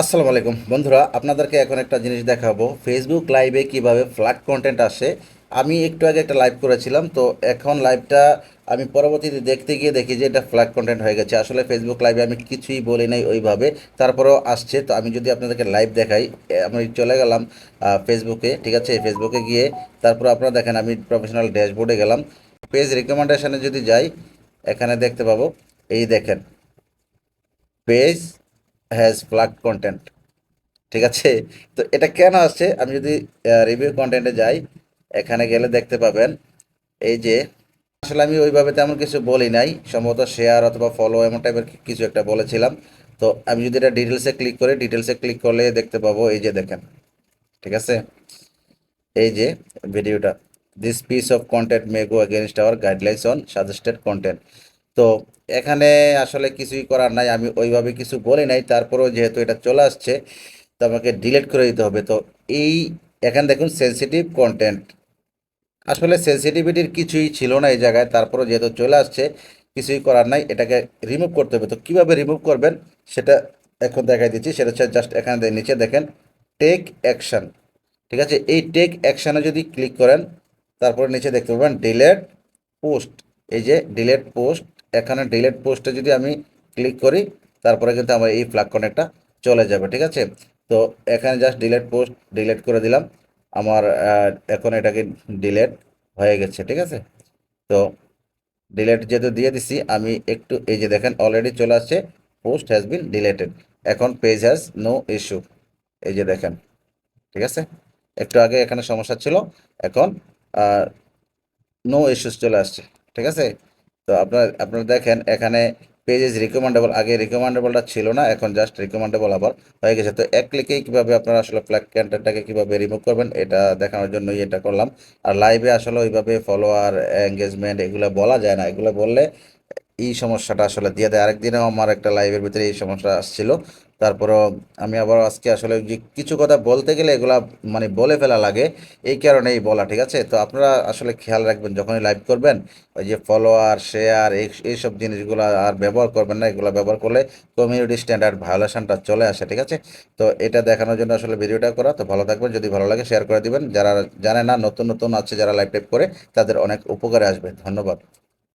আসসালামু আলাইকুম। বন্ধুরা, আপনাদেরকে এখন একটা জিনিস দেখাবো। ফেসবুক লাইভে কীভাবে ফ্ল্যাট কন্টেন্ট আসে। আমি একটু আগে একটা লাইভ করেছিলাম, তো এখন লাইভটা আমি পরবর্তীতে দেখতে গিয়ে দেখি যে এটা ফ্ল্যাগ কন্টেন্ট হয়ে গেছে। আসলে ফেসবুক লাইভে আমি কিছুই বলি নাই ওইভাবে, তারপরেও আসছে। তো আমি যদি আপনাদেরকে লাইভ দেখাই আমি চলে গেলাম ফেসবুকে ঠিক আছে? ফেসবুকে গিয়ে তারপর আপনারা দেখেন, আমি প্রফেশনাল ড্যাশবোর্ডে গেলাম। পেজ রিকমেন্ডেশনে যদি যাই, এখানে দেখতে পাবো, এই দেখেন। পেজ হ্যাজ ফ্ল্যাগ কন্টেন্ট ঠিক আছে? তো এটা কেন আসছে? আমি যদি রিভিউ কন্টেন্টে যাই, এখানে গেলে দেখতে পাবেন, এই যে, আসলে আমি ওইভাবে তেমন কিছু বলি নাই, সম্ভবত শেয়ার অথবা ফলো এমন টাইপের কিছু একটা বলেছিলাম। তো আমি যদি এটা ডিটেলসে ক্লিক করি ডিটেলসে ক্লিক করলে দেখতে পাবো, এই যে দেখেন, ঠিক আছে? এই যে ভিডিওটা this piece of content may go against our guidelines on suggested content তো এখানে আসলে কিছুই করার নাই, আমি ওইভাবে কিছু বলি নাই, তারপরেও যেহেতু এটা চলে আসছে, তো আমাকে ডিলিট করে দিতে হবে। তো এই, এখানে দেখুন সেন্সিটিভ কন্টেন্ট আসলে সেন্সিটিভিটির কিছুই ছিল না এই জায়গায়, তারপরেও যেহেতু চলে আসছে, কিছুই করার নাই, এটাকে রিমুভ করতে হবে। তো কীভাবে রিমুভ করবেন, সেটা এখন দেখাই দিচ্ছি, সেটা হচ্ছে জাস্ট এখানে নিচে দেখেন টেক অ্যাকশন ঠিক আছে? এই টেক অ্যাকশানে যদি ক্লিক করেন, তারপরে নিচে দেখতে পাবেন ডিলেট পোস্ট এই যে ডিলেট পোস্ট এখানে ডিলেট পোস্টে যদি আমি ক্লিক করি, তারপরে কিন্তু আমার এই ফ্ল্যাগ কনেক্টটা চলে যাবে, ঠিক আছে? তো এখানে জাস্ট ডিলেট পোস্ট ডিলেট করে দিলাম। আমার এখন এটাকে ডিলেট হয়ে গেছে, ঠিক আছে? তো ডিলেট যেহেতু দিয়ে দিছি, আমি একটু এই যে দেখেন অলরেডি চলে আসছে পোস্ট হ্যাজ বিন ডিলেটেড এখন পেজ হ্যাজ নো ইস্যু এই যে দেখেন, ঠিক আছে? একটু আগে এখানে সমস্যা ছিল, এখন নো ইস্যুস চলে আসছে, ঠিক আছে? তো আপনার, আপনারা দেখেন, এখানে পেজেস রিকমেন্ডেবল আগে রিকমেন্ডেবলটা ছিল না, এখন জাস্ট রিকমেন্ডেবল আবার হয়ে গেছে। তো এক ক্লিকেই কীভাবে আপনারা আসলে ফ্ল্যাগ ক্যান্টারটাকে কীভাবে রিমুভ করবেন, এটা দেখানোর জন্যই এটা করলাম। আর লাইভে আসলে ওইভাবে ফলোয়ার এঙ্গেজমেন্ট এগুলো বলা যায় না। এগুলো বললে এই সমস্যাটা আসলে দিয়ে দেয়। আরেকদিনও আমার একটা লাইভের ভিতরে এই সমস্যা আসছিল। তারপরও আমি আবার আজকে আসলে যে কিছু কথা বলতে গেলে এগুলা মানে বলে ফেলা লাগে, এই কারণেই বলা, ঠিক আছে? তো আপনারা আসলে খেয়াল রাখবেন, যখনই লাইভ করবেন, ওই যে ফলোয়ার শেয়ার এই, এইসব জিনিসগুলো আর ব্যবহার করবেন না, এগুলো ব্যবহার করলে কমিউনিটি স্ট্যান্ডার্ড ভায়োলেশনটা চলে আসে, ঠিক আছে? তো এটা দেখানোর জন্য আসলে ভিডিওটা করা। তো ভালো থাকবেন, যদি ভালো লাগে শেয়ার করে দিবেন। যারা জানে না, নতুন নতুন আছে, যারা লাইভ টাইপ করে, তাদের অনেক উপকারে আসবে। ধন্যবাদ।